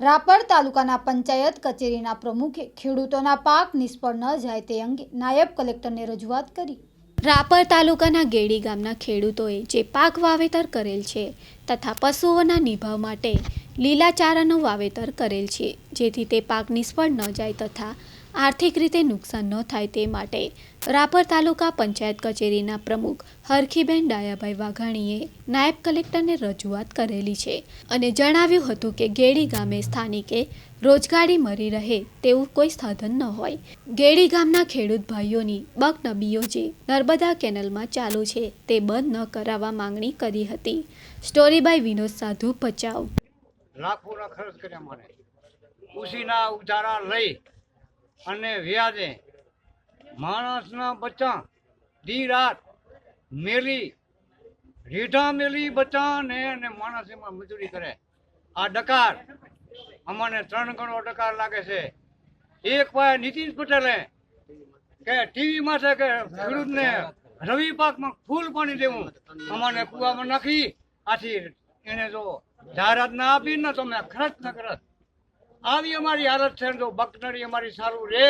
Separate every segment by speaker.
Speaker 1: રાપર તાલુકાના પંચાયત કચેરીના પ્રમુખે ખેડૂતોના પાક નિષ્ફળ ન જાય તે અંગે નાયબ કલેક્ટરને રજૂઆત કરી. રાપર તાલુકાના ગેડી ગામના ખેડૂતોએ જે પાક વાવેતર કરેલ છે તથા પશુઓના નિભાવ માટે લીલાચારાનું વાવેતર કરેલ છે જેથી તે પાક નિષ્ફળ ન જાય તથા આર્થિક રીતે નુકસાન ન થાય તે માટે રાપર તાલુકા પંચાયત કચેરીના પ્રમુખ હરખીબેન ડાયાભાઈ વાઘાણીએ નાયબ કલેક્ટરને રજૂઆત કરેલી છે અને જણાવ્યું હતું કે ગેડી ગામે સ્થાનિકે રોજગારી મળી રહે તેવું કોઈ સાધન ન હોય. ગેડી ગામના ખેડૂત ભાઈઓની બકનબીઓ જે નર્મદા કેનલમાં ચાલુ છે તે બંધ ન કરાવવા માંગણી કરી હતી. સ્ટોરી બાય વિનોદ સાધુ ભચાઉ.
Speaker 2: લાખોના ખર્ચ કર્યા મને. ઉસીના ઉધારા લઈ અને વ્યાજે માણસના બચ્ચા દી રાત મેલી, રીઢા મેલી બચ્ચાને અને માણસ એમાં મજૂરી કરે. આ ડકાર અમને ત્રણ ગણો ડકાર લાગે છે. એક વાર નીતિન પટેલે કે ટીવીમાં છે કે ખેડૂતને રવિ પાકમાં ફૂલ પાણી દેવું. અમારે કુવામાં નાખી. આથી એને જો જાહેરાત ના આપી ને તો મેં ખર્ચ ન કરત આવી અમારી હાલત છે જો બકનરી અમારી સારું રહે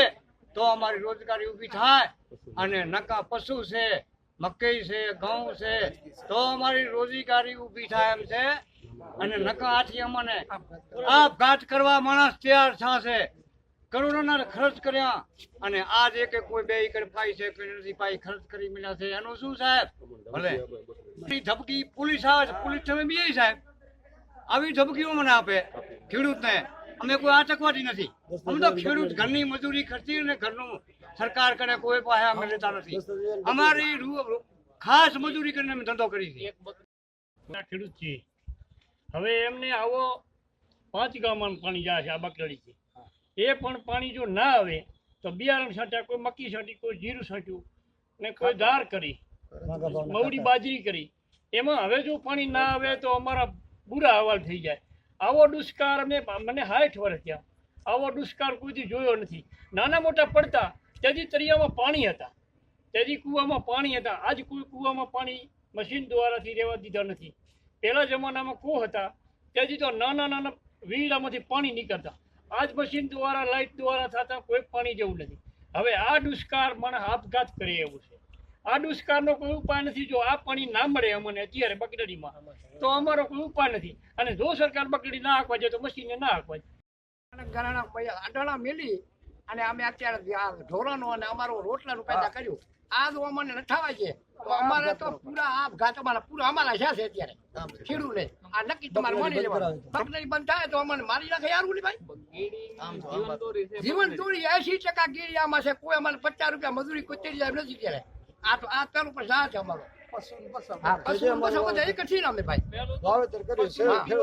Speaker 2: તો અમારી રોજગારી ઊભી થાય. અને નકા પશુ છે, મકઈ છે, ઘઉં છે, તો અમારી રોજગારી ઊભી થાય એમ છે. અને નકા આથી અમને આપઘાત કરવા માણસ તૈયાર થશે. કરોડોના ખર્ચ કર્યા અને આજ એક કોઈ બે એકર પાઈ છે, કોઈ નથી પાઈ, ખર્ચ કરી મળ્યા છે. એનું શું સાહેબ? ભલે. ધબકી પોલીસ આવે છે, પોલીસ તમે બી સાહેબ. આવી ધબકીઓ મને આપે ખેડૂતને. અમે કોઈ આતંકવાદી નથી. અમે તો ખેડૂત ઘરની મજૂરી ખર્ચી અને ઘરનું સરકાર કરે કોઈ પાસે અમે લેતા નથી. અમારી ખાસ મજૂરી કરીને અમે ધંધો કરી છે
Speaker 3: ખેડૂત છીએ. હવે એમને આવો પાંચ ગામમાં પાણી જાય છે આ બકરડીથી એ પણ પાણી જો ના આવે તો બિયારણ છાંટ્યા કોઈ મકી છાંટી કોઈ જીરું છાંટ્યું ને કોઈ દાળ કરી મવડી બાજરી કરી. એમાં હવે જો પાણી ના આવે તો અમારા બુરા અહેવાલ થઈ જાય. આવો દુષ્કાળ અમે મને હાઠ વર્ષ આવો દુષ્કાળ કોઈથી જોયો નથી. નાના મોટા પડતા તેથી તરિયામાં પાણી હતા. તેથી કૂવામાં પાણી હતા. આજ કોઈ કૂવામાં પાણી મશીન દ્વારાથી રહેવા દીધા નથી. પહેલા જમાનામાં કૂ હતા? તેથી તો નાના નાના વીડામાંથી પાણી નીકળતા. આજ મશીન દ્વારા લાઇટ દ્વારા થતા કોઈ પાણી જેવું નથી. હવે આ દુષ્કાળ મને આપઘાત કરે એવું છે. આ દુષ્કાળનો કોઈ ઉપાય નથી. જો આ પાણી ના મળે અમને અત્યારે બગડડીમાં તો અમારો કોઈ ઉપાય નથી. અને જો સરકાર બગડી ના આંકવા જાય તો મશીને ના જાય.
Speaker 4: ઘણા અડાણા મેલી અને અમે અત્યારે ધોરણો અને અમારો રોટલાનું પેદા કર્યું. આ જો અમને નઠાવા છે. તો અમારે તો પૂરા આપઘાત અમારા પૂરા અમારા છે અત્યારે. અત્યારે ખેડૂને આ નક્કી તમારે માની લેવાનું. બકરી બંધ થાય તો અમને મારી નાખે યાર ઓલી ભાઈ. જીવન દોરી એસી ટકા ગીરી આમાં છે. કોઈ અમારે પચાસ રૂપિયા મજૂરી કોઈ તેરી જાય નથી ત્યારે આ આ ઉપર જા છે અમારો. હા પશુ પશુ બધા એક છીએ ને અમે ભાઈ.
Speaker 5: વાવેતર કર્યું છે.